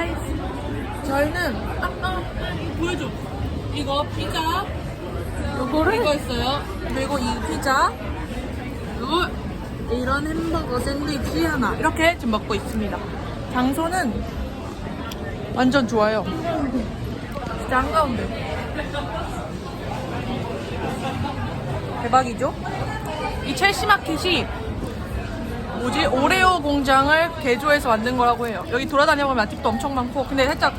guys. 저희는 아까 보여줘. 이거 피자. 요거를 이거 있어요. 그리고 이 피자 그리고 이런 햄버거 샌드위치 하나 이렇게 지금 먹고 있습니다. 장소는 완전 좋아요. 진짜 한가운데. 대박이죠? 이 첼시 마켓이 뭐지 오레오 공장을 개조해서 만든 거라고 해요. 여기 돌아다녀 보면 맛집도 엄청 많고 근데 살짝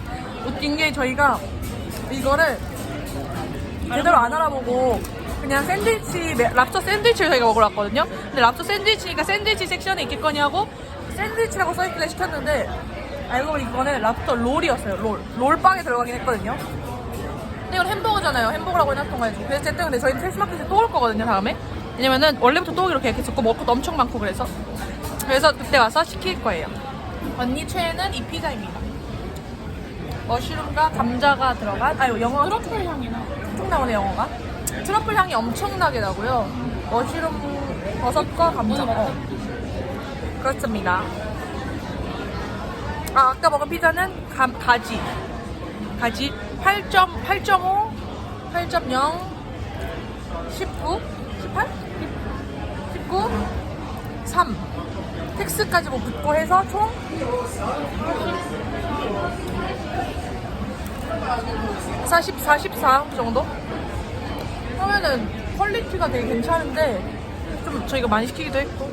웃긴 게 저희가 이거를 제대로 안 알아보고 그냥 샌드위치 매- 랍스터 샌드위치를 저희가 먹으러 왔거든요. 근데 랍스터 샌드위치니까 샌드위치 섹션에 있겠거니 하고 샌드위치라고 써있길래 시켰는데 알고 보니 이거는 랍스터 롤이었어요. 롤 롤빵에 들어가긴 했거든요. 근데 이건 햄버거잖아요. 햄버거라고 해놨던 거야지. 그래서 어쨌든 근데 저희는 텔스마켓에 또 올 거거든요. 다음에 왜냐면은 원래부터 또 이렇게 계속 것도 엄청 많고 그래서 그래서 그때 와서 시킬 거예요. 언니 최애는 이 피자입니다. 머쉬룸과 감자가 들어간 아유 영어 트러플 향이 나. 쭉 나오네 영어가 트러플 향이 엄청나게 나고요 머쉬룸 버섯과 감자 어. 그렇습니다 아 아까 먹은 피자는 감, 가지 가지 8.8.5 8.0 19 18 19 3 텍스까지 뭐 붙고 해서 총? 40, 44 정도? 그러면은 퀄리티가 되게 괜찮은데 좀 저희가 많이 시키기도 했고